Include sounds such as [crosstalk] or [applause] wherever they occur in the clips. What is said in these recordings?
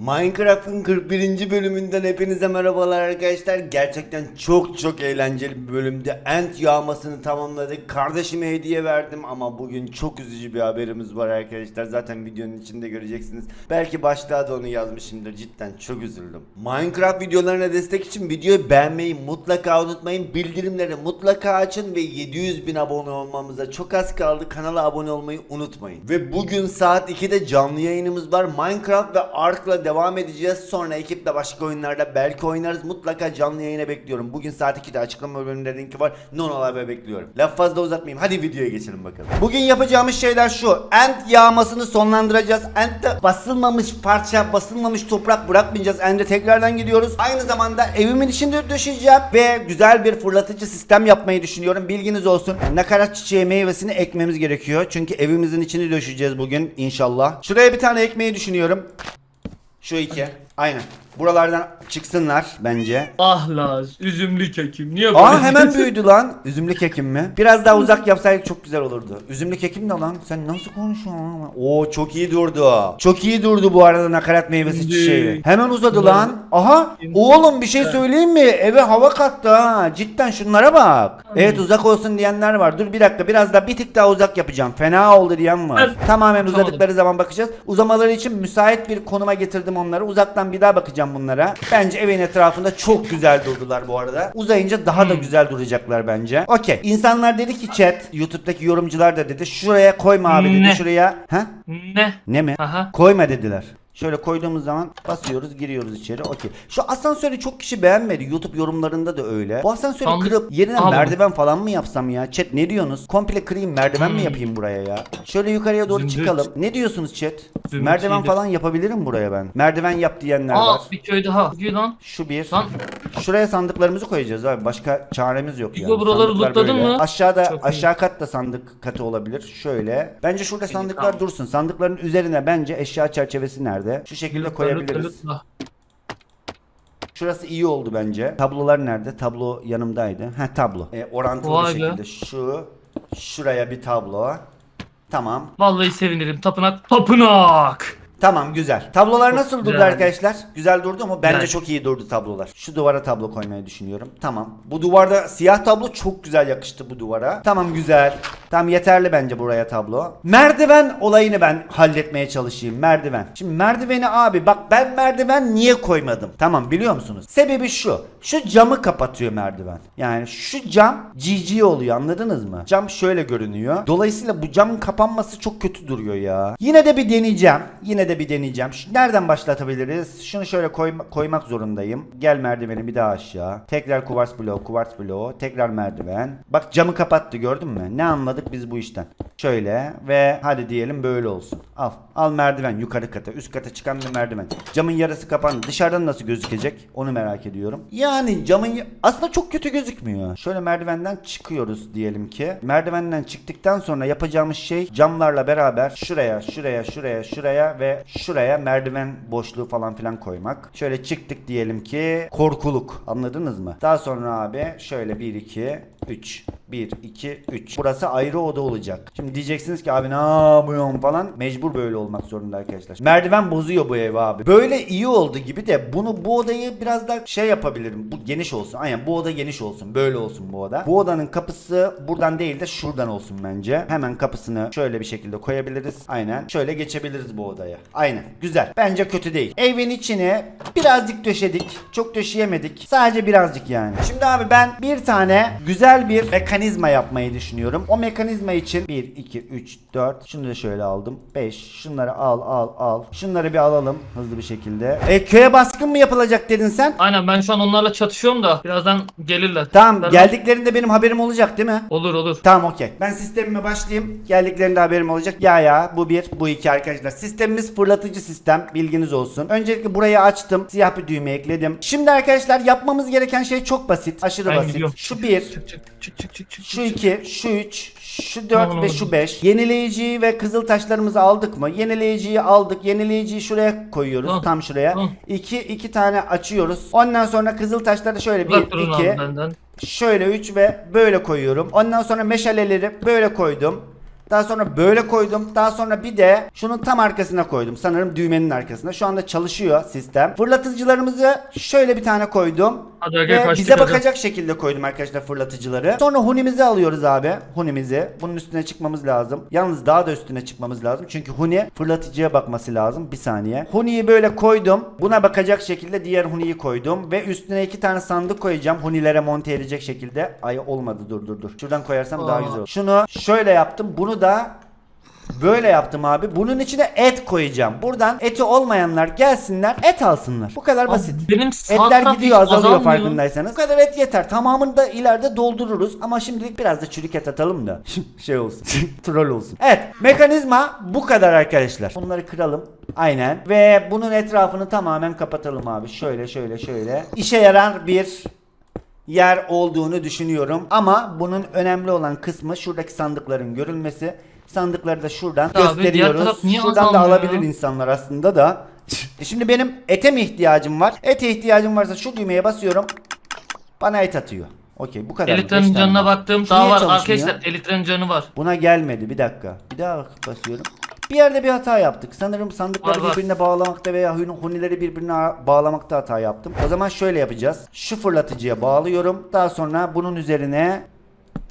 Minecraft'ın 41. bölümünden hepinize merhabalar arkadaşlar. Gerçekten çok çok eğlenceli bir bölümde Ant yağmasını tamamladık. Kardeşime hediye verdim ama bugün çok üzücü bir haberimiz var arkadaşlar. Zaten videonun içinde göreceksiniz. Belki başlığa da onu yazmışımdır. Cidden çok üzüldüm. Minecraft videolarına destek için videoyu beğenmeyi mutlaka unutmayın. Bildirimleri mutlaka açın ve 700 bin abone olmamıza çok az kaldı. Kanala abone olmayı unutmayın. Ve bugün saat 2'de canlı yayınımız var. Minecraft ve Ark'la devam edeceğiz. Sonra ekiple başka oyunlarda belki oynarız. Mutlaka canlı yayına bekliyorum. Bugün saat 2'de açıklama bölümünde linki var. Nonola ve bekliyorum. Laf fazla uzatmayayım. Hadi videoya geçelim bakalım. Bugün yapacağımız şeyler şu. Ant yağmasını sonlandıracağız. Ant'te basılmamış parça, basılmamış toprak bırakmayacağız. Ant'e tekrardan gidiyoruz. Aynı zamanda evimin içinde döşeyeceğim ve güzel bir fırlatıcı sistem yapmayı düşünüyorum. Bilginiz olsun. Nakarat çiçeği meyvesini ekmemiz gerekiyor. Çünkü evimizin içini döşeyeceğiz bugün inşallah. Şuraya bir tane ekmeyi düşünüyorum. Şu iki. Aynen. Buralardan çıksınlar bence. Ah Laz, üzümlü kekim. Niye böyle? Aa hemen [laughs] büyüdü lan. Üzümlü kekim mi? Biraz daha uzak yapsaydık çok güzel olurdu. Üzümlü kekim ne lan? Sen nasıl konuşuyorsun? lan? Oo çok iyi durdu. Çok iyi durdu bu arada nakarat meyvesi Şimdi- çiçeği. Hemen uzadı lan. Aha. Oğlum bir şey söyleyeyim mi? Eve hava kattı ha. Cidden şunlara bak. Evet uzak olsun diyenler var. Dur bir dakika biraz daha bir tık daha uzak yapacağım. Fena oldu diyen var. Tamamen Tamam. uzadıkları zaman bakacağız. Uzamaları için müsait bir konuma getirdim onları. Uzaktan bir daha bakacağım bunlara. Bence evin etrafında çok güzel durdular bu arada. Uzayınca daha da Hmm. güzel duracaklar bence. Okey. İnsanlar dedi ki chat, YouTube'daki yorumcular da dedi. Şuraya koyma abi dedi. Ne? Şuraya. Ha? Ne? Ne mi? Aha. Koyma dediler. Şöyle koyduğumuz zaman basıyoruz giriyoruz içeri okey. Şu asansörü çok kişi beğenmedi. YouTube yorumlarında da öyle. Bu asansörü Sandık- kırıp yerine bunu. merdiven falan mı yapsam ya? Chat ne diyorsunuz? Komple kırayım merdiven mi Hmm. yapayım buraya ya? Şöyle yukarıya doğru Zümrüt. çıkalım. Ne diyorsunuz chat? Zümrüt merdiven iyidir. falan yapabilirim buraya ben. Merdiven yap diyenler Aa var. bir köy daha. Gül lan. Şu bir. Lan Şuraya sandıklarımızı koyacağız abi. Başka çaremiz yok Hugo, yani. buraları Sandıklar lootladın böyle. mı? Aşağıda Çok iyi. aşağı kat da sandık katı olabilir. Şöyle. Bence şurada sandıklar tamam. dursun. Sandıkların üzerine bence eşya çerçevesi nerede? Şu şekilde koyabiliriz. Şurası iyi oldu bence. Tablolar nerede? Tablo yanımdaydı. Ha tablo. E, orantılı Vay bir be. şekilde. Şu. Şuraya bir tablo. Tamam. Vallahi sevinirim. Tapınak. Tapınak. Tamam güzel. Tablolar nasıl durdu güzel. arkadaşlar? Güzel durdu mu? Bence çok iyi durdu tablolar. Şu duvara tablo koymayı düşünüyorum. Tamam. Bu duvarda siyah tablo çok güzel yakıştı bu duvara. Tamam güzel. Tamam yeterli bence buraya tablo. Merdiven olayını ben halletmeye çalışayım. Merdiven. Şimdi merdiveni abi bak ben merdiven niye koymadım? Tamam biliyor musunuz? Sebebi şu. Şu camı kapatıyor merdiven. Yani şu cam GG oluyor anladınız mı? Cam şöyle görünüyor. Dolayısıyla bu camın kapanması çok kötü duruyor ya. Yine de bir deneyeceğim. Yine de bir deneyeceğim. Şu- nereden başlatabiliriz? Şunu şöyle koyma- koymak zorundayım. Gel merdiveni bir daha aşağı. Tekrar kuvars bloğu, kuvars bloğu. Tekrar merdiven. Bak camı kapattı gördün mü? Ne anladık biz bu işten? Şöyle ve hadi diyelim böyle olsun. Al. Al merdiven yukarı kata. Üst kata çıkan bir merdiven. Camın yarısı kapandı. Dışarıdan nasıl gözükecek? Onu merak ediyorum. Yani camın aslında çok kötü gözükmüyor. Şöyle merdivenden çıkıyoruz diyelim ki. Merdivenden çıktıktan sonra yapacağımız şey camlarla beraber şuraya, şuraya, şuraya, şuraya ve şuraya merdiven boşluğu falan filan koymak. Şöyle çıktık diyelim ki korkuluk. Anladınız mı? Daha sonra abi şöyle 1 2 3 1 2 3. Burası ayrı oda olacak. Şimdi diyeceksiniz ki abi ne yapıyorsun falan. Mecbur böyle olmak zorunda arkadaşlar. Merdiven bozuyor bu ev abi. Böyle iyi oldu gibi de bunu bu odayı biraz da şey yapabilirim. Bu geniş olsun. Aynen bu oda geniş olsun. Böyle olsun bu oda. Bu odanın kapısı buradan değil de şuradan olsun bence. Hemen kapısını şöyle bir şekilde koyabiliriz. Aynen. Şöyle geçebiliriz bu odaya. Aynen. Güzel. Bence kötü değil. Evin içine birazcık döşedik. Çok döşeyemedik. Sadece birazcık yani. Şimdi abi ben bir tane güzel bir mekanizma yapmayı düşünüyorum. O mekanizma için 1, 2, 3, 4. Şunu da şöyle aldım. 5. Şunları al al al. Şunları bir alalım hızlı bir şekilde. E, köye baskın mı yapılacak dedin sen? Aynen ben şu an onlarla çatışıyorum da birazdan gelirler. Tamam Ben- geldiklerinde benim haberim olacak değil mi? Olur olur. Tamam okey. Ben sistemime başlayayım. Geldiklerinde haberim olacak. Ya ya bu bir bu iki arkadaşlar. Sistemimiz fırlatıcı sistem. Bilginiz olsun. Öncelikle burayı açtım. Siyah bir düğme ekledim. Şimdi arkadaşlar yapmamız gereken şey çok basit. Aşırı Ben basit. gidiyorum. Şu bir. Çık çık çık çık çık çık. Şu. 2, şu 3, şu 4 Tamam, ve şu. 5. Yenileyiciyi ve kızıl taşlarımızı aldık mı? Yenileyiciyi aldık. Yenileyiciyi şuraya koyuyoruz. Tamam, Tam şuraya. tamam. 2 2 tane açıyoruz. Ondan sonra kızıl taşları şöyle 1 Uzak durun 2 abi benden. Şöyle 3 ve böyle koyuyorum. Ondan sonra meşaleleri böyle koydum. Daha sonra böyle koydum. Daha sonra bir de şunun tam arkasına koydum. Sanırım düğmenin arkasına. Şu anda çalışıyor sistem. Fırlatıcılarımızı şöyle bir tane koydum. Hadi Ve kaçtık bize bakacak şekilde koydum arkadaşlar fırlatıcıları. Sonra hunimizi alıyoruz abi. Hunimizi. Bunun üstüne çıkmamız lazım. Yalnız daha da üstüne çıkmamız lazım. Çünkü huni fırlatıcıya bakması lazım. Bir saniye. Huniyi böyle koydum. Buna bakacak şekilde diğer huniyi koydum. Ve üstüne iki tane sandık koyacağım. Hunilere monte edecek şekilde. Ay olmadı dur dur dur. Şuradan koyarsam daha Aa. güzel olur. Şunu şöyle yaptım. Bunu da Böyle yaptım abi. Bunun içine et koyacağım. Buradan eti olmayanlar gelsinler et alsınlar. Bu kadar Abi basit. Benim sağ Etler gidiyor hiç azalıyor azalmıyor. farkındaysanız. Bu kadar et yeter. Tamamını da ileride doldururuz. Ama şimdilik biraz da çürük et atalım da. [laughs] şey olsun. [laughs] Troll olsun. Evet. Mekanizma bu kadar arkadaşlar. Bunları kıralım. Aynen. Ve bunun etrafını tamamen kapatalım abi. Şöyle şöyle şöyle. İşe yarar bir yer olduğunu düşünüyorum. Ama bunun önemli olan kısmı şuradaki sandıkların görülmesi. Sandıkları da şuradan Abi, diğer gösteriyoruz. taraf niye Şuradan da azalmıyor alabilir ya? insanlar aslında da. E Şimdi benim ete mi ihtiyacım var? Ete ihtiyacım varsa şu düğmeye basıyorum. Bana et atıyor. Okey bu kadar. Elitrenin Beş tane. canına baktım. Şu Daha niye var çalışmıyor? arkadaşlar. Elitrenin canı var. Buna gelmedi bir dakika. Bir daha basıyorum. Bir yerde bir hata yaptık. Sanırım sandıkları Var, var. birbirine bağlamakta veya hun- hunileri birbirine bağlamakta hata yaptım. O zaman şöyle yapacağız. Şu fırlatıcıya bağlıyorum. Daha sonra bunun üzerine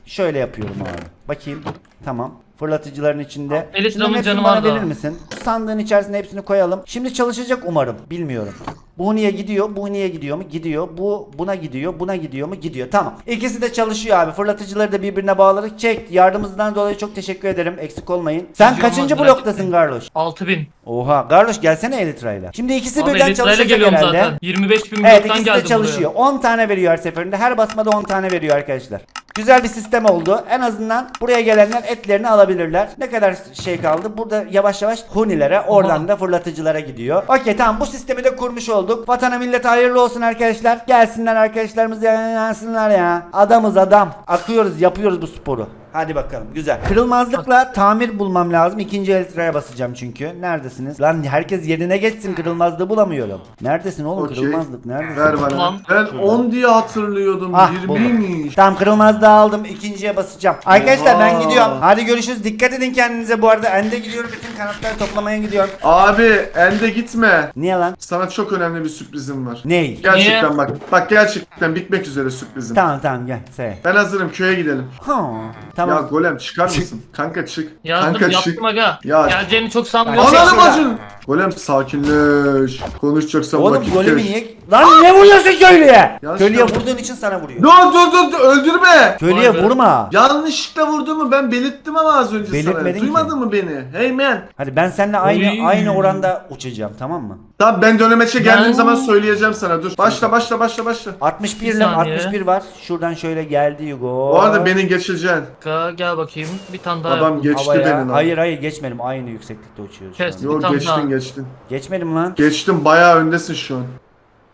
şöyle yapıyorum abi. Bakayım. Tamam. Fırlatıcıların içinde. Elif Şunların Ram'ın hepsini canı bana verir misin? Sandığın içerisine hepsini koyalım. Şimdi çalışacak umarım. Bilmiyorum. Bu niye gidiyor? Bu niye gidiyor mu? Gidiyor. Bu buna gidiyor. Buna gidiyor mu? Gidiyor. Tamam. İkisi de çalışıyor abi. Fırlatıcıları da birbirine bağladık. Çek. Yardımınızdan dolayı çok teşekkür ederim. Eksik olmayın. Sen Rica kaçıncı olmaz, bloktasın Garloş? 6000. Oha. Garloş gelsene Elytra'yla. Şimdi ikisi Abi birden elitrayla çalışacak geliyorum herhalde. zaten. 25 bin Evet bloktan ikisi de geldim çalışıyor. 10 tane veriyor her seferinde. Her basmada 10 tane veriyor arkadaşlar. Güzel bir sistem oldu. En azından buraya gelenler etlerini alabilirler. Ne kadar şey kaldı? Burada yavaş yavaş hunilere oradan da fırlatıcılara gidiyor. Okey tamam bu sistemi de kurmuş olduk. Vatana millete hayırlı olsun arkadaşlar. Gelsinler arkadaşlarımız yansınlar ya. Adamız adam. Akıyoruz yapıyoruz bu sporu. Hadi bakalım güzel. Kırılmazlıkla tamir bulmam lazım. İkinci elitraya basacağım çünkü. Neredesiniz? Lan herkes yerine geçsin kırılmazlığı bulamıyorum. Neredesin oğlum Okey. kırılmazlık neredesin? Ver bana. Tamam. Ben 10 diye hatırlıyordum. Ah, 20'ymiş. Tamam kırılmazlığı aldım. ikinciye basacağım. Arkadaşlar ben Oha. gidiyorum. Hadi görüşürüz. Dikkat edin kendinize bu arada. Ende gidiyorum. Bütün kanatları toplamaya gidiyorum. Abi ende gitme. Niye lan? Sana çok önemli bir sürprizim var. Ney? Gerçekten Niye? bak. Bak gerçekten bitmek üzere sürprizim. Tamam tamam gel. Söyle. Ben hazırım köye gidelim. Ha, Ya tamam. golem çıkar mısın? Kanka çık. Yardım Kanka çık. yaptım aga. Ya- Geleceğini çok sanmıyorum. Ananı bacın. Golem sakinleş. Konuşacaksan Oğlum vakit golemi niye? Lan ne vuruyorsun köylüye? Ya Köylüye vurduğun için sana vuruyor. Dur dur dur dur öldürme. Köylüye Vay be. vurma. Yanlışlıkla vurduğumu ben belirttim ama az önce Belirtmedin sana. ki. Duymadın mı beni? Hey man. Hadi ben seninle aynı Oy. aynı oranda uçacağım tamam mı? Tamam ben dönemeçe geldiğim Ben- zaman söyleyeceğim sana. Dur. Başla başla başla başla. 61 Bir ile saniye. 61 var. Şuradan şöyle geldi Hugo. Bu arada beni geçeceksin. Aga, Gel bakayım. Bir tane daha Adam yapalım. geçti Havaya. beni lan. Hayır hayır geçmedim. Aynı yükseklikte uçuyoruz. şu Kes. an. Bir Yok tane geçtin daha. Geçtin. Geçmedim lan. Geçtin bayağı öndesin şu an.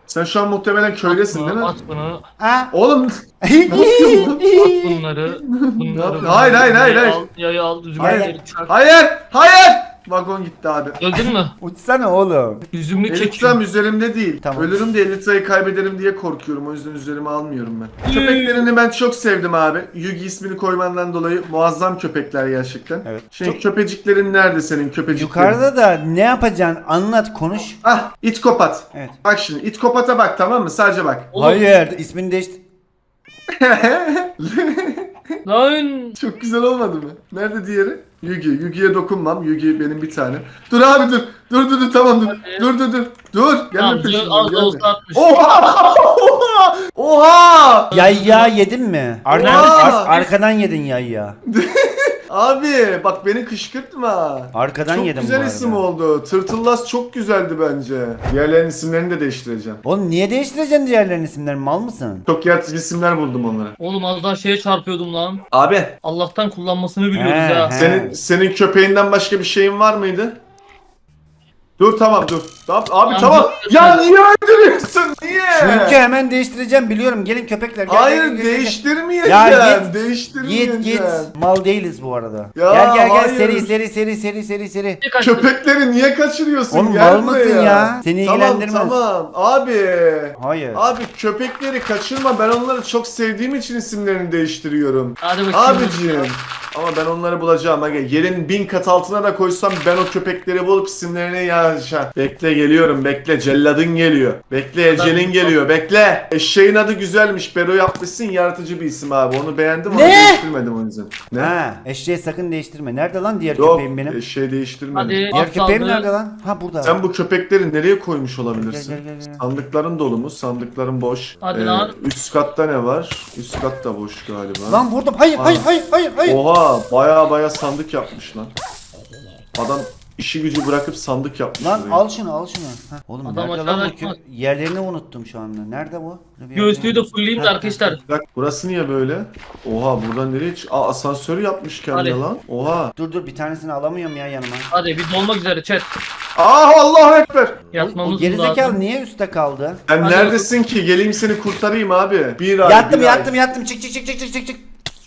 Sen şu an muhtemelen köydesin değil mi? At bunu. Ha? Oğlum [laughs] At bunları. Bunları. Hayır, hayır, hayır, hayır. Al, yayı al. Hayır. Üzümleri çak. hayır hayır. Vagon gitti abi. Öldün mü? [laughs] Uçsana oğlum. Üzümlü Elitram çekiyor. üzerimde değil. Tamam. Ölürüm de elitrayı kaybederim diye korkuyorum. O yüzden üzerime almıyorum ben. Köpeklerini ben çok sevdim abi. Yugi ismini koymandan dolayı muazzam köpekler gerçekten. Evet. Şimdi Çok- köpeciklerin nerede senin köpeciklerin? Yukarıda da ne yapacaksın? Anlat, konuş. Ah it kopat. Evet. Bak şimdi it kopata bak tamam mı? Sadece bak. Oğlum. Hayır, ismini değiştir. [laughs] Lan. Çok güzel olmadı mı? Nerede diğeri? Yugi. Yugi'ye dokunmam. Yugi benim bir tane. Dur abi dur. Dur dur dur tamam dur. Hadi. Dur dur dur. Dur. Gelme Tamam peşimden. az gelme. olsa atmış. Oha! Oha! [laughs] Oha! Yayya yedin mi? Arkadan, Neredesin? ar- arkadan yedin yayya. [laughs] Abi bak beni kışkırtma. Arkadan çok yedim bu güzel arada. isim oldu. Tırtıllas çok güzeldi bence. Diğerlerinin isimlerini de değiştireceğim. Oğlum niye değiştireceksin diğerlerinin isimlerini? Mal mısın? Çok yaratıcı isimler buldum onlara. Oğlum az daha şeye çarpıyordum lan. Abi Allah'tan kullanmasını biliyoruz He, ha. he. senin senin köpeğinden başka bir şeyin var mıydı? Dur tamam dur. Tamam, abi Tamam, tamam. dur, Ya dur. niye öldürüyorsun? Niye? Çünkü hemen değiştireceğim biliyorum. Gelin köpekler. Gel, Hayır gel, gel, gel, gel. değiştirmeyeceğim. Ya git. Değiştirmeyeceğim. Git git. Mal değiliz bu arada. Ya, gel gel gel hayır. seri seri seri seri seri seri. Bir kaçtı. Köpekleri niye kaçırıyorsun? Oğlum, Gel mal mısın buraya. ya? Seni tamam, ilgilendirmez. Tamam abi. Hayır. Abi köpekleri kaçırma. Ben onları çok sevdiğim için isimlerini değiştiriyorum. Hadi bakayım. Abicim. Ama ben onları bulacağım. Aga. Yerin bin kat altına da koysam ben o köpekleri bulup isimlerini yazacağım. Bekle geliyorum bekle. Celladın geliyor. Bekle Ecelin geliyor. Bekle. Eşeğin adı güzelmiş. Bero yapmışsın. Yaratıcı bir isim abi. Onu beğendim ama Ne? değiştirmedim o yüzden. Ne? Ha, eşeği sakın değiştirme. Nerede lan diğer Yok köpeğim benim? eşeği değiştirmedim. Hadi. Diğer köpeğim nerede lan? Ha burada. Sen bu köpekleri nereye koymuş Gel, olabilirsin? gel, gel, gel. Sandıkların dolu mu? Sandıkların boş. Ee, Hadi lan. Üst katta ne var? Üst kat da boş galiba. Lan vurdum. Hayır, hayır, hayır, hayır, hayır. Oha baya baya sandık yapmış lan. Adam işi gücü bırakıp sandık yapmış. Lan buraya. al şunu, al şunu. Heh. Oğlum Adam nerede lan bu açmaz. kö- Yerlerini unuttum şu anda. Nerede bu? Dur bir Göğüslüğü de fullleyeyim de arkadaşlar. Bak burası niye böyle? Oha buradan nereye çık? Aa asansör yapmış kendine Hadi. lan. Oha. Dur dur bir tanesini alamıyorum ya yanıma. Hadi biz dolmak üzere chat. Aa Allahu ekber. O, o Yatmamız gerizekalı lazım. niye üstte kaldı? Sen Hadi neredesin ki? Geleyim seni kurtarayım abi. Bir ay. yattım bir ay. yattım yattım çık çık çık çık çık çık çık.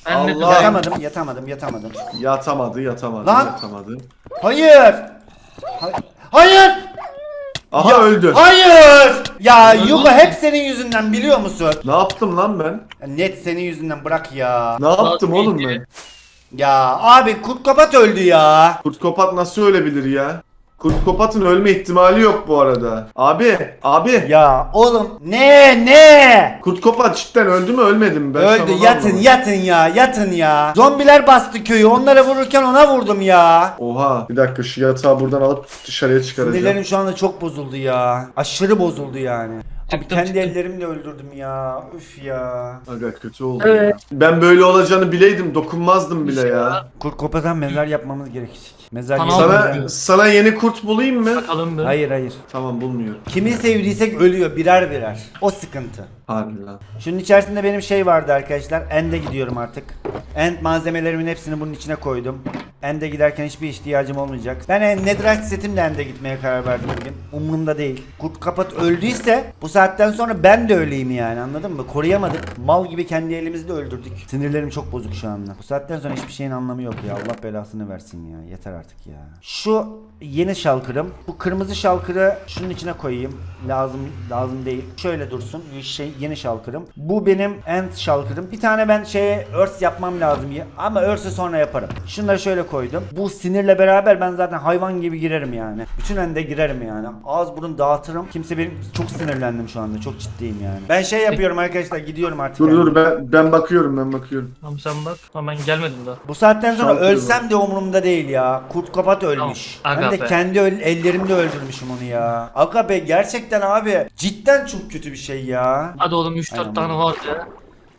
Ben de Allah. Yatamadım yatamadım yatamadım. Yatamadı yatamadı Lan. yatamadı. Hayır. Ha- Hayır. Aha Ya, öldü. Hayır. Ya Öldü hep senin yüzünden biliyor musun? Ne yaptım lan ben? Ya Net senin yüzünden bırak ya. Ne yaptım oğlum ben? Ya abi kurt kapat öldü ya. Kurt kopat nasıl ölebilir ya? Kurt kopatın ölme ihtimali yok bu arada. Abi, abi. Ya oğlum ne ne? Kurt kopat cidden öldü mü ölmedi mi? Ben Öldü yatın anlamadım. yatın ya yatın ya. Zombiler bastı köyü onlara vururken ona vurdum ya. Oha bir dakika şu yatağı buradan alıp dışarıya çıkaracağım. Sinirlerim şu anda çok bozuldu ya. Aşırı bozuldu yani. Abi Çıktım, kendi çıktım. ellerimle öldürdüm ya. Üf ya. Aga kötü oldu Evet. ya. Ben böyle olacağını bileydim dokunmazdım bile ya. Kurt kopatan mezar yapmamız gerekecek. Mezar Tamam. yapmamız Sana sana yeni kurt bulayım mı? Bakalım bir. Hayır hayır. Tamam bulmuyorum. Kimi sevdiysek ölüyor birer birer. O sıkıntı. Harbi lan. Şunun içerisinde benim şey vardı arkadaşlar. End'e gidiyorum artık. End malzemelerimin hepsini bunun içine koydum. End'e giderken hiçbir ihtiyacım olmayacak. Ben en- Netherite setimle End'e gitmeye karar verdim bugün. Umurumda değil. Kurt kapat öldüyse bu saatten sonra ben de öleyim yani anladın mı? Koruyamadık. Mal gibi kendi elimizde öldürdük. Sinirlerim çok bozuk şu anda. Bu saatten sonra hiçbir şeyin anlamı yok ya. Allah belasını versin ya. Yeter artık ya. Şu yeni şalkırım. Bu kırmızı şalkırı şunun içine koyayım. Lazım lazım değil. Şöyle dursun. Şey yeni şalkırım. Bu benim end şalkırım. Bir tane ben şeye örs yapmam lazım ya. Ama örsü sonra yaparım. Şunları şöyle koydum. Bu sinirle beraber ben zaten hayvan gibi girerim yani. Bütün ende girerim yani. Ağız burun dağıtırım. Kimse benim çok sinirlendim şu anda. Çok ciddiyim yani. Ben şey yapıyorum arkadaşlar. Gidiyorum artık. Dur yani. dur ben ben bakıyorum ben bakıyorum. Tamam sen bak. Tamam ben gelmedim daha. Bu saatten sonra Şalkırı ölsem de umurumda değil ya. Kurt kapat ölmüş. Tamam. Ben Aga de be. kendi öl- ellerimle öldürmüşüm onu ya. Aga be gerçekten abi cidden çok kötü bir şey ya. Hadi oğlum 3-4 Aynen tane var ya.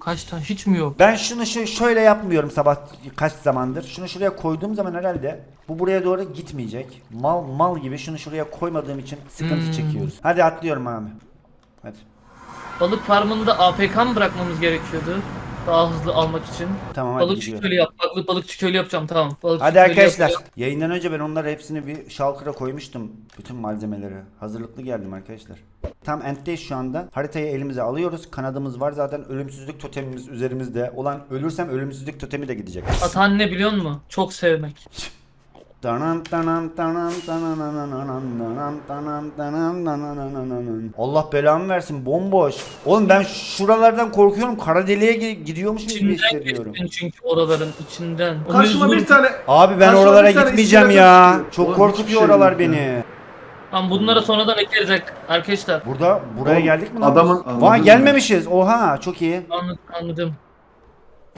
Kaç tane hiç mi yok? Ben şunu şu şöyle yapmıyorum sabah kaç zamandır. Şunu şuraya koyduğum zaman herhalde bu buraya doğru gitmeyecek. Mal mal gibi şunu şuraya koymadığım için sıkıntı Hmm. çekiyoruz. Hadi atlıyorum abi. Hadi. Balık farmında AFK mı bırakmamız gerekiyordu? Daha hızlı almak için. Tamam hadi Balıkçı gidiyorum. kölü yap. Balık balıkçı kölü yapacağım tamam. Balıkçı Hadi arkadaşlar. yapacağım. Yayından önce ben onları hepsini bir şalkıra koymuştum. Bütün malzemeleri. Hazırlıklı geldim arkadaşlar. Tam enddeyiz şu anda. Haritayı elimize alıyoruz. Kanadımız var zaten. Ölümsüzlük totemimiz üzerimizde. Olan ölürsem ölümsüzlük totemi de gidecek. Atan ne biliyor musun? Çok sevmek. [laughs] Allah belamı versin bomboş. Oğlum ben şuralardan korkuyorum. Kara deliğe gi- gidiyormuşum gibi hissediyorum. çünkü oraların içinden. Karşıma bir tane Abi ben oralara gitmeyeceğim ya. Çok korkutuyor oralar beni. Tamam bunlara sonradan ekleyecek arkadaşlar. Burada buraya geldik mi lan? adamın- Vay gelmemişiz. Oha çok iyi. Anladım. anladım.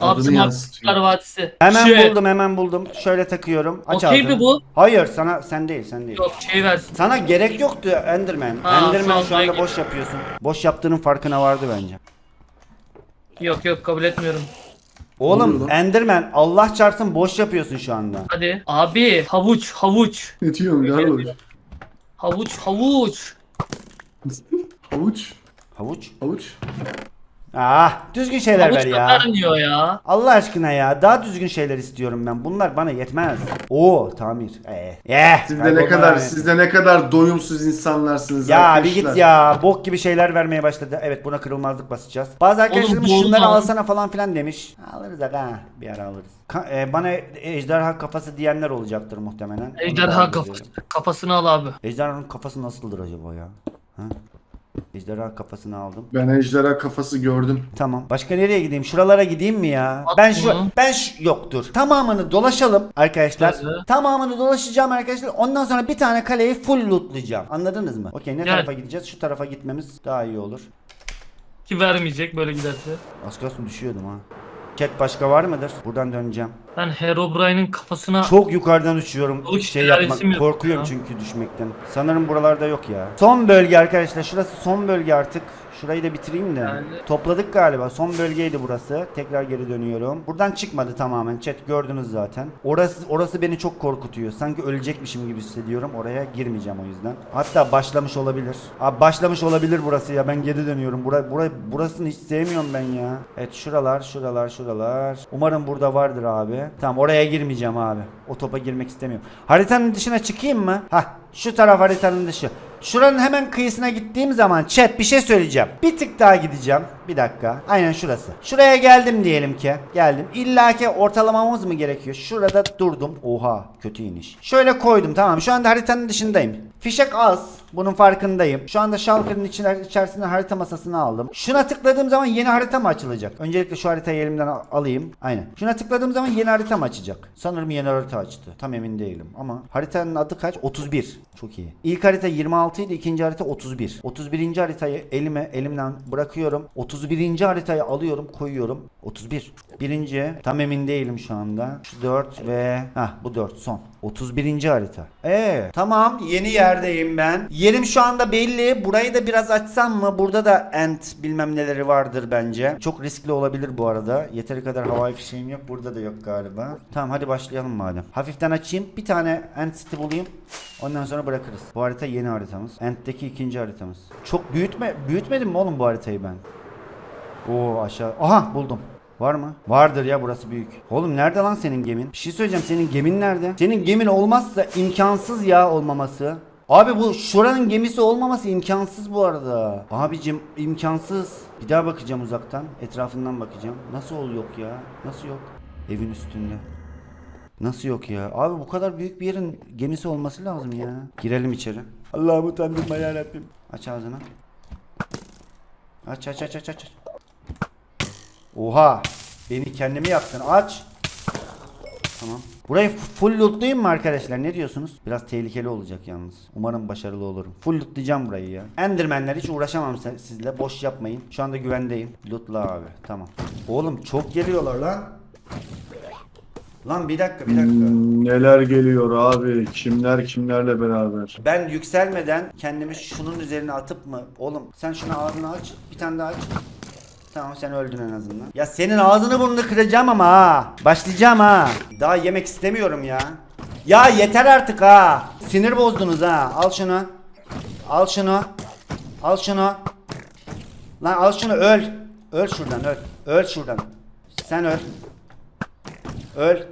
Adını yansıtıyor. Vadisi. Hemen Şey, buldum hemen buldum. Şöyle takıyorum. Aç Okey ağzını. mi bu? Hayır sana sen değil sen değil. Yok şey versin. Sana gerek yoktu Enderman. Ha, Enderman şu şu an anda boş yapıyorsun. Boş yaptığının farkına vardı bence. Yok yok kabul etmiyorum. Oğlum oluyor lan? Enderman Allah çarpsın boş yapıyorsun şu anda. Hadi. Abi havuç havuç. ne diyorsun galiba? Havuç havuç. Havuç. Havuç. Havuç. Ah düzgün şeyler ver Havuç da ya. vermiyor ya. Allah aşkına ya daha düzgün şeyler istiyorum ben. Bunlar bana yetmez. Oo tamir. Ee. Eh. Siz de kaybolma ne kadar yani. siz de ne kadar doyumsuz insanlarsınız Ya bir arkadaşlar. git ya. Bok gibi şeyler vermeye başladı. Evet buna kırılmazlık basacağız. Bazı arkadaşlarımız Oğlum, şunları doğru lan. alsana falan filan demiş. Alırız aga. Bir ara alırız. Ka- e, bana ejderha kafası diyenler olacaktır muhtemelen. Onu da Ejderha alırız kafası, kafasını al abi. Ejderhanın kafası nasıldır acaba ya? Ha? Ejderha kafasını aldım. Ben ejderha kafası gördüm. Tamam. Başka nereye gideyim? Şuralara gideyim mi ya? At ben şu bunu. ben şu yoktur. Tamamını dolaşalım arkadaşlar. Evet. Tamamını dolaşacağım arkadaşlar. Ondan sonra bir tane kaleyi full lootlayacağım. Anladınız mı? Okey ne Gel. tarafa gideceğiz? Şu tarafa gitmemiz daha iyi olur. Ki vermeyecek böyle giderse. Az kalsın düşüyordum ha. Cat başka var mıdır? Buradan döneceğim. Ben Herobrine'in kafasına Çok yukarıdan uçuyorum. Balık şey yapmak. yok Korkuyorum ya? çünkü düşmekten. Sanırım buralarda yok ya. Son bölge arkadaşlar. Şurası son bölge artık. Şurayı da bitireyim de. Yani- Topladık galiba. Son bölgeydi burası. Tekrar geri dönüyorum. Buradan çıkmadı tamamen. Chat gördünüz zaten. Orası orası beni çok korkutuyor. Sanki ölecekmişim gibi hissediyorum. Oraya girmeyeceğim o yüzden. Hatta başlamış olabilir. Abi başlamış olabilir burası ya. Ben geri dönüyorum. Bura, bura, burasını hiç sevmiyorum ben ya. Evet şuralar, şuralar, şuralar. Umarım burada vardır abi. Tamam oraya girmeyeceğim abi. O topa girmek istemiyorum. Haritanın dışına çıkayım mı? Hah şu taraf haritanın dışı. Şuranın hemen kıyısına gittiğim zaman chat bir şey söyleyeceğim. Bir tık daha gideceğim. Bir dakika. Aynen şurası. Şuraya geldim diyelim ki. Geldim. İlla ki ortalamamız mı gerekiyor? Şurada durdum. Oha kötü iniş. Şöyle koydum tamam. Şu anda haritanın dışındayım. Fişek az. Bunun farkındayım. Şu anda Shulker'ın içerisinde harita masasını aldım. Şuna tıkladığım zaman yeni harita mı açılacak? Öncelikle şu haritayı elimden al- alayım. Aynen. Şuna tıkladığım zaman yeni harita mı açacak? Sanırım yeni harita açtı. Tam emin değilim. Ama haritanın adı kaç? 31. Çok iyi. İlk harita 26 idi. ikinci harita 31. 31. haritayı elime elimden bırakıyorum. 31. haritayı alıyorum koyuyorum. 31. Birinci. Tam emin değilim şu anda. Şu 4 ve Hah bu 4 son. 31. harita. Ee tamam yeni yerdeyim ben. Yerim şu anda belli. Burayı da biraz açsam mı? Burada da ent bilmem neleri vardır bence. Çok riskli olabilir bu arada. Yeteri kadar havai fişeğim yok. Burada da yok galiba. Tamam hadi başlayalım madem. Hafiften açayım. Bir tane ent city bulayım. Ondan sonra bırakırız. Bu harita yeni haritamız. Ent'teki ikinci haritamız. Çok büyütme büyütmedim mi oğlum bu haritayı ben? Oo aşağı. Aha buldum. Var mı? Vardır ya burası büyük. Oğlum nerede lan senin gemin? Bir şey söyleyeceğim senin gemin nerede? Senin gemin olmazsa imkansız ya olmaması. Abi bu şuranın gemisi olmaması imkansız bu arada. Abicim imkansız. Bir daha bakacağım uzaktan. Etrafından bakacağım. Nasıl ol yok ya? Nasıl yok? Evin üstünde. Nasıl yok ya? Abi bu kadar büyük bir yerin gemisi olması lazım ya. Girelim içeri. Allah'ım utandırma ya Rabbim. Aç ağzını. Aç aç aç aç aç. Oha. Beni kendimi yaktın. Aç. Tamam. Burayı full lootlayayım mı arkadaşlar? Ne diyorsunuz? Biraz tehlikeli olacak yalnız. Umarım başarılı olurum. Full lootlayacağım burayı ya. Endermenler hiç uğraşamam sizle. Boş yapmayın. Şu anda güvendeyim. Lootla abi. Tamam. Oğlum çok geliyorlar lan. Lan bir dakika bir dakika. Hmm, neler geliyor abi? Kimler kimlerle beraber? Ben yükselmeden kendimi şunun üzerine atıp mı? Oğlum sen şunu ağzını aç. Bir tane daha aç. Tamam sen öldün en azından. Ya senin ağzını burnunu kıracağım ama ha. Başlayacağım ha. Daha yemek istemiyorum ya. Ya yeter artık ha. Sinir bozdunuz ha. Al şunu. Al şunu. Al şunu. Lan al şunu öl. Öl şuradan öl. Öl şuradan. Sen öl. Öl.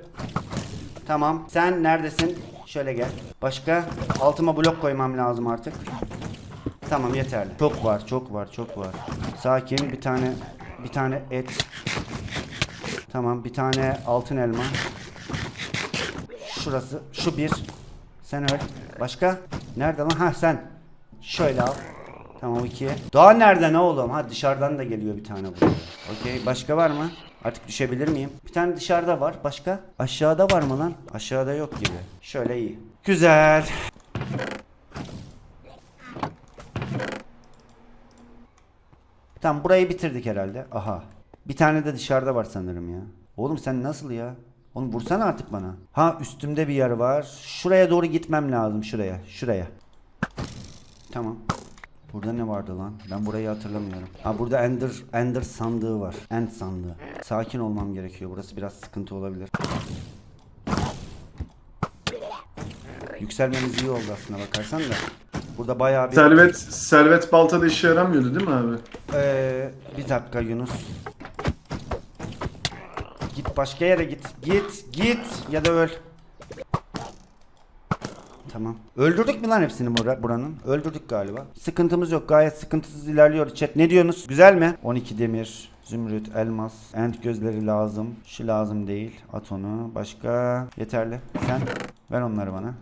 Tamam. Sen neredesin? Şöyle gel. Başka? Altıma blok koymam lazım artık. Tamam yeterli. Çok var, çok var, çok var. Sakin bir tane bir tane et. Tamam, bir tane altın elma. Şurası, şu bir. Sen öl. Başka? Nerede lan? Ha sen. Şöyle al. Tamam iki. Daha nerede ne oğlum? Ha dışarıdan da geliyor bir tane buraya. Okey. Başka var mı? Artık düşebilir miyim? Bir tane dışarıda var. Başka? Aşağıda var mı lan? Aşağıda yok gibi. Şöyle iyi. Güzel. Tamam burayı bitirdik herhalde. Aha. Bir tane de dışarıda var sanırım ya. Oğlum sen nasıl ya? Oğlum vursana artık bana. Ha üstümde bir yer var. Şuraya doğru gitmem lazım şuraya. Şuraya. Tamam. Burada ne vardı lan? Ben burayı hatırlamıyorum. Ha burada Ender Ender sandığı var. End sandığı. Sakin olmam gerekiyor. Burası biraz sıkıntı olabilir. Yükselmemiz iyi oldu aslında bakarsan da. Burada bayağı bir... Servet servet balta da işe yaramıyordu değil mi abi? Ee, bir dakika Yunus. Git başka yere git. Git git ya da öl. Tamam. Öldürdük mü lan hepsini bura, buranın? Öldürdük galiba. Sıkıntımız yok. Gayet sıkıntısız ilerliyor chat. Ne diyorsunuz? Güzel mi? 12 demir, zümrüt, elmas, ent gözleri lazım. Şu lazım değil. At onu. Başka? Yeterli. Sen ver onları bana.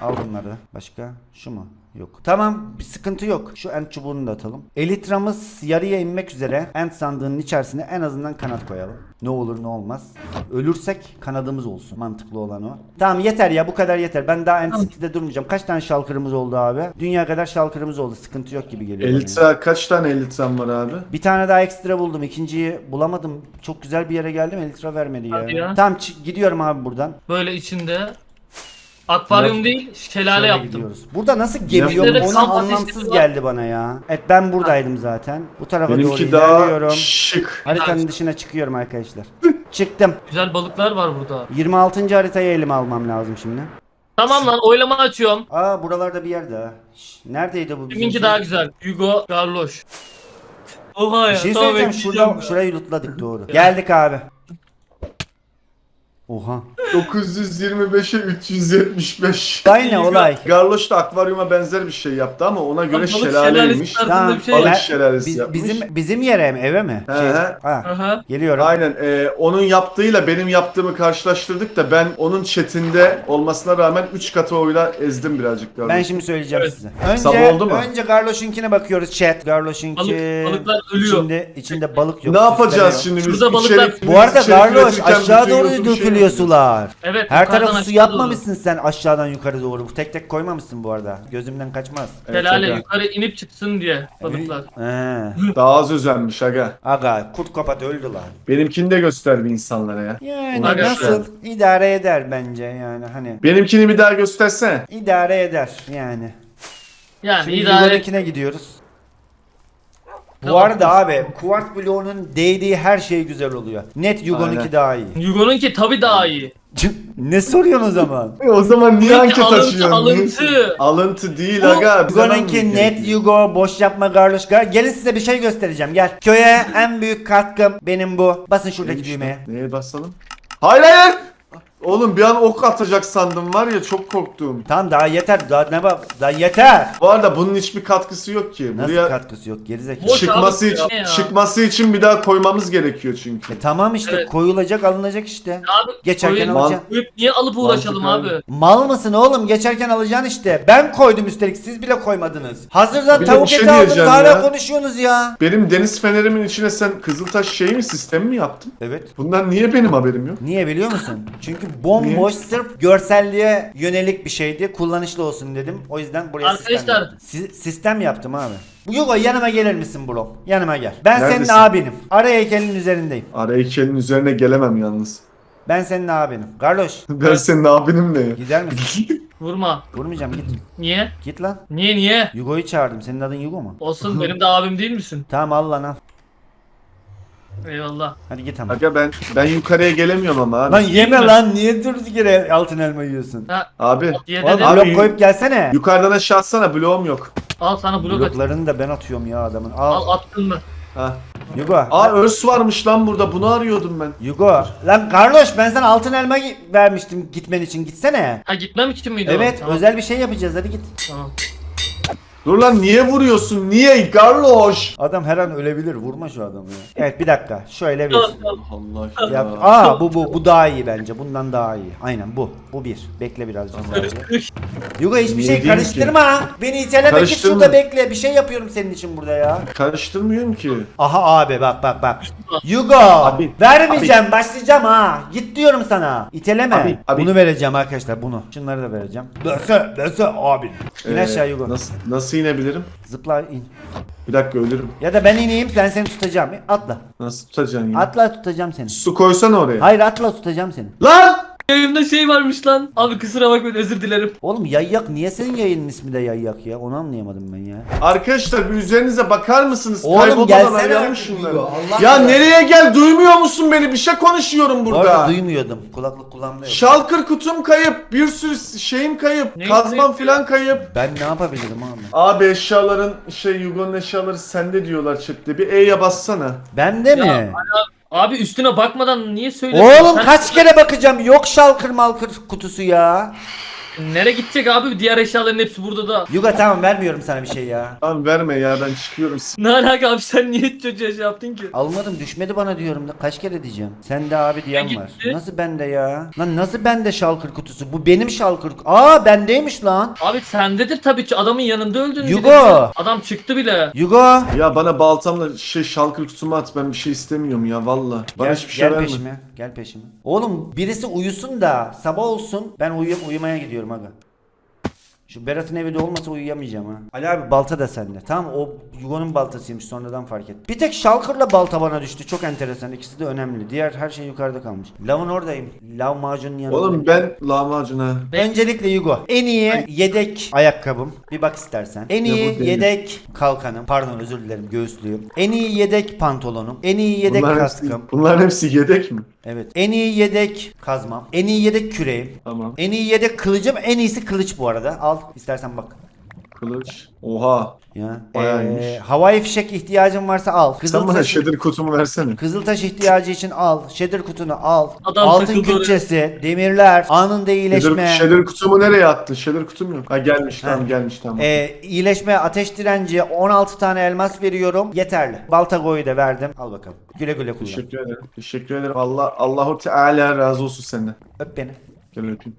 Al bunları da. Başka? Şu mu? Yok. Tamam bir sıkıntı yok. Şu ent çubuğunu da atalım. Elitramız yarıya inmek üzere. Ent sandığının içerisine en azından kanat koyalım. Ne olur ne olmaz. Ölürsek kanadımız olsun. Mantıklı olan o. Tamam yeter ya bu kadar yeter. Ben daha Ent City'de durmayacağım. Kaç tane şalkırımız oldu abi? Dünya kadar şalkırımız oldu. Sıkıntı yok gibi geliyor. bana. Elitra kaç tane elitram var abi? Bir tane daha ekstra buldum. İkinciyi bulamadım. Çok güzel bir yere geldim. Elitra vermedi ya. Hadi ya. Tamam gidiyorum abi buradan. Böyle içinde akvaryum Biraz- değil şelale Şöyle yaptım. gidiyoruz. Burada nasıl geliyor? Bizde de Onu kamp anlamsız var. geldi bana ya. Evet ben buradaydım zaten. Bu tarafa doğru Benimki daha ilerliyorum. şık. Haritanın Evet. dışına çıkıyorum arkadaşlar. Çıktım. Güzel balıklar var burada. 26. haritayı elime almam lazım şimdi. Tamam lan oylama açıyorum. Aa buralarda bir yerde. ha. Şş, Neredeydi bu bizim Kiminki şey? daha güzel? Hugo Garloş. Oha ya. Bir şey tamam, söyleyeceğim. bekleyeceğim Şurada, ya. şurayı lootladık doğru. Geldik abi. Oha. 925'e 375. Olay ne olay? Garloş da akvaryuma benzer bir şey yaptı ama ona göre Balık şelaleymiş. şelalesi bir şey. Balık ben- şelalesi biz- yapmış. bizim bizim yere mi eve mi? He Şey, he. ha, Aha. geliyorum. Aynen e, onun yaptığıyla benim yaptığımı karşılaştırdık da ben onun chatinde olmasına rağmen 3 katı oyla ezdim birazcık Garloş'u. Ben şimdi söyleyeceğim Evet. size. Sabah Önce oldu mu? önce Garloş'unkine bakıyoruz chat. Garloş'unki Balık- balıklar ölüyor. içinde içinde balık yok. ne yapacağız şimdi biz? Şurada balıklar- İçerik- Bu arada Garloş aşağı doğru şey dökülüyor yapacağız. sular. Evet. Her yukarıdan tarafı su aşağı yapmamışsın sen aşağıdan yukarı doğru. Bu tek tek koymamışsın bu arada. Gözümden kaçmaz. doğru. Evet, Şelale aga. yukarı inip çıksın diye balıklar. He. Daha az özenmiş aga. Aga kurt kapat öldü lan. Benimkini de göster bir insanlara ya. Yani Aga nasıl? İdare eder bence yani hani. Benimkini bir daha göstersene. İdare eder yani. Yani Şimdi idare Yugo'nunkine gidiyoruz. Bu Tamam. arada abi Quart bloğunun değdiği her şey güzel oluyor. Net Yugo'nunki Aynen. daha iyi. Yugo'nunki tabi daha iyi. ne soruyorsun o zaman? [laughs] E, o zaman niye Benimki anket alıntı, açıyorsun? alıntı. Alıntı değil Bu aga. bize Yugo'nunki net Yugo, boş yapma Garloş. Gar Gelin size bir şey göstereceğim gel. Köye en büyük katkım benim bu. Basın şuradaki Neymiş düğmeye. lan? Neye basalım? Hayır hayır! Oğlum bir an ok atacak sandım var ya çok korktum. Tamam daha yeter. Daha ne bak? Daha yeter. Bu arada bunun hiçbir katkısı yok ki. Nasıl Buraya katkısı yok gerizekalı. Boş çıkması abi için ya. çıkması için bir daha koymamız gerekiyor çünkü. E tamam işte Evet. koyulacak alınacak işte. Abi Geçerken alacaksın. koyup niye alıp uğraşalım Mantıklı abi? Mal mısın oğlum? Geçerken alacaksın işte. Ben koydum üstelik siz bile koymadınız. Hazırda Bir de tavuk şey eti aldınız diyeceğim hala ya. konuşuyorsunuz ya. Benim deniz fenerimin içine sen Kızıltaş şeyi mi sistemi mi yaptın? Evet. Bundan niye benim haberim yok? Niye biliyor musun? Çünkü bomboş sırf görselliğe yönelik bir şeydi. Kullanışlı olsun dedim. O yüzden buraya sistem Arkadaşlar. yaptım. Si- sistem yaptım abi. Bu Yugo yanıma gelir misin bro? Yanıma gel. Ben Neredesin? senin abinim. Ara heykelin üzerindeyim. Ara heykelin üzerine gelemem yalnız. Ben senin abinim. Garloş [laughs] Ben senin abinim ne gider misin? [laughs] Vurma. Vurmayacağım git. Niye? Git lan. Niye niye? Yugo'yu çağırdım. Senin adın Yugo mu? Olsun benim de abim değil misin? Tamam al lan al. Eyvallah. Hadi git ama. Aga ben ben yukarıya gelemiyorum ama abi. Lan yeme lan niye durduk yere altın elma yiyorsun? Ha, Abi diye Oğlum dedim. Blok koyup gelsene. yukarıdan aşağı atsana bloğum yok. Al sana blok at. Bloklarını da ben atıyorum ya adamın. Al. Al attın mı? Ha. Yugo. Aa örs varmış lan burada bunu arıyordum ben. Yugo. Lan Carlos ben sana altın elma gi- vermiştim gitmen için gitsene. Ha gitmem için miydi o? Evet Tamam. özel bir şey yapacağız hadi git. Tamam. Dur lan niye vuruyorsun? Niye Garloş? Adam her an ölebilir vurma şu adamı ya. Evet bir dakika şöyle bir. Allah ya. Yap. Aa bu bu bu daha iyi bence bundan daha iyi. Aynen bu. Bu bir. Bekle birazcık. Yugo hiçbir Niye şey değil karıştırma. Beni iteleme git Karıştırma. şurada bekle. Bir şey yapıyorum senin için burada ya. Karıştırmıyorum ki. Aha abi bak bak bak. Yugo Abi, vermeyeceğim başlayacağım ha. Git diyorum sana. İteleme. Abi, abi. Bunu vereceğim arkadaşlar bunu. Şunları da vereceğim. Dönse dönse abi. İn Ee, aşağı Yugo. Nasıl, nasıl inebilirim? Zıpla in. Bir dakika ölürüm. Ya da ben ineyim sen seni tutacağım. Atla. Nasıl tutacaksın ya? Atla tutacağım seni. Su koysana oraya. Hayır atla tutacağım seni. Lan! Yayında şey varmış lan. Abi kusura bakmayın özür dilerim. Oğlum yayyak niye senin yayının ismi de yayyak ya? Onu anlayamadım ben ya. Arkadaşlar bir üzerinize bakar mısınız? Oğlum Kaybolmadan gelsene arayalım artık şunları. Hugo, Allah Ya Allah. nereye gel duymuyor musun beni? Bir şey konuşuyorum Bu arada burada. duymuyordum. Kulaklık kulağımda yok. Şalkır kutum kayıp. Bir sürü şeyim kayıp. Ne Kazmam kayıp filan kayıp. Ben ne yapabilirim abi? Abi eşyaların şey Yugo'nun eşyaları sende diyorlar chatte. Bir E'ye bassana. Bende Ya, mi? Abi üstüne bakmadan niye söylüyorsun? Oğlum Sen- kaç kere bakacağım? Yok şalkır malkır kutusu ya. Nereye gidecek abi? Diğer eşyaların hepsi burada da. Yuga tamam vermiyorum sana bir şey ya. Abi verme ya ben çıkıyorum. Ne alaka abi sen niye çocuğa şey yaptın ki? Almadım düşmedi bana diyorum da kaç kere diyeceğim. Sen de abi diyen Ya var. gitti. Nasıl bende ya? Lan nasıl bende şalkır kutusu? Bu benim şalkır. Aa bendeymiş lan. Abi sendedir tabii ki adamın yanında öldün. bir Yugo! de. Adam çıktı bile. Yugo. Ya bana baltamla şey şalkır kutumu at ben bir şey istemiyorum ya valla. Bana Gel, hiçbir şey gel verme. peşime. Gel peşime. Oğlum birisi uyusun da sabah olsun. Ben uyuyup uyumaya gidiyorum aga. Şu Berat'ın evi de olmasa uyuyamayacağım ha. Ali abi balta da sende. Tamam o Yugo'nun baltasıymış sonradan fark ettim. Bir tek Shulker'la balta bana düştü. Çok enteresan. İkisi de önemli. Diğer her şey yukarıda kalmış. Lavın oradayım. Lav macunun yanındayım. Oğlum ben lahmacuna. Öncelikle Yugo. En iyi yedek ayakkabım. Bir bak istersen. En Ya bu iyi değil. yedek kalkanım. Pardon özür dilerim göğüslüğüm. En iyi yedek pantolonum. En iyi yedek Bunların kaskım. hepsi, bunların hepsi yedek mi? Evet. En iyi yedek kazmam. En iyi yedek küreğim. Tamam. En iyi yedek kılıcım. En iyisi kılıç bu arada. Al istersen bak. Kılıç. Oha. Ya. Bayağı Ee, iyiymiş. havai fişek ihtiyacın varsa al. Sen bana Kızıltaş, shader kutumu versene. Kızıltaş ihtiyacı için al. Shader kutunu al. Adam Altın takıldı oraya. külçesi, demirler, anında iyileşme. Shader, shader kutumu nereye attın? Shader kutum yok. Ha gelmiş tamam gelmiş tamam. Ee, iyileşme, ateş direnci, 16 tane elmas veriyorum. Yeterli. Baltagoyu da verdim. Al bakalım. Güle güle kullan. Teşekkür ederim. Teşekkür ederim. Allah Allahu Teala razı olsun senden. Öp beni. Gel öpeyim.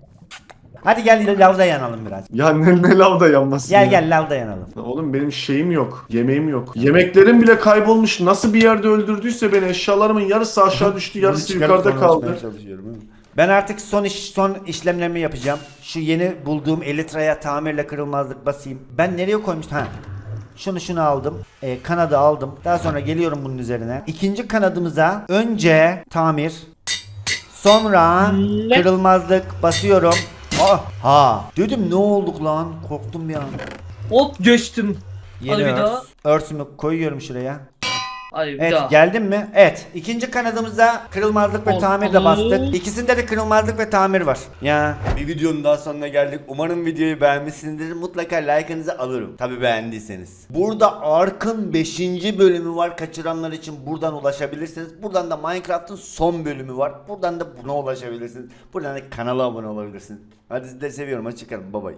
Hadi gel lavda yanalım biraz. Ya ne, ne lavda yanmasın Gel ya. gel lavda yanalım. Oğlum benim şeyim yok. Yemeğim yok. Yemeklerim bile kaybolmuş. Nasıl bir yerde öldürdüyse beni eşyalarımın yarısı aşağı düştü, yarısı çıkarıp yukarıda sonra açmaya kaldı. çalışıyorum? Ben artık son iş son işlemlerimi yapacağım. Şu yeni bulduğum elitraya tamirle kırılmazlık basayım. Ben nereye koymuştum? Ha. Şunu şunu aldım. Ee, kanadı aldım. Daha sonra geliyorum bunun üzerine. İkinci kanadımıza önce tamir. Sonra kırılmazlık basıyorum. Ah, ha. Dedim ne olduk lan? Korktum bir an. Hop geçtim. Yeni Hadi bir daha. Örsümü koyuyorum şuraya. Bir Evet daha. geldin mi? Evet. İkinci kanadımıza kırılmazlık ve tamir de bastık. İkisinde de kırılmazlık ve tamir var. Ya. Bir videonun daha sonuna geldik. Umarım videoyu beğenmişsinizdir. Mutlaka like'ınızı alırım. Tabi beğendiyseniz. Burada Ark'ın 5. bölümü var. Kaçıranlar için buradan ulaşabilirsiniz. Buradan da Minecraft'ın son bölümü var. Buradan da buna ulaşabilirsiniz. Buradan da kanala abone olabilirsiniz. Hadi sizleri seviyorum. Hoşçakalın. Bye bye.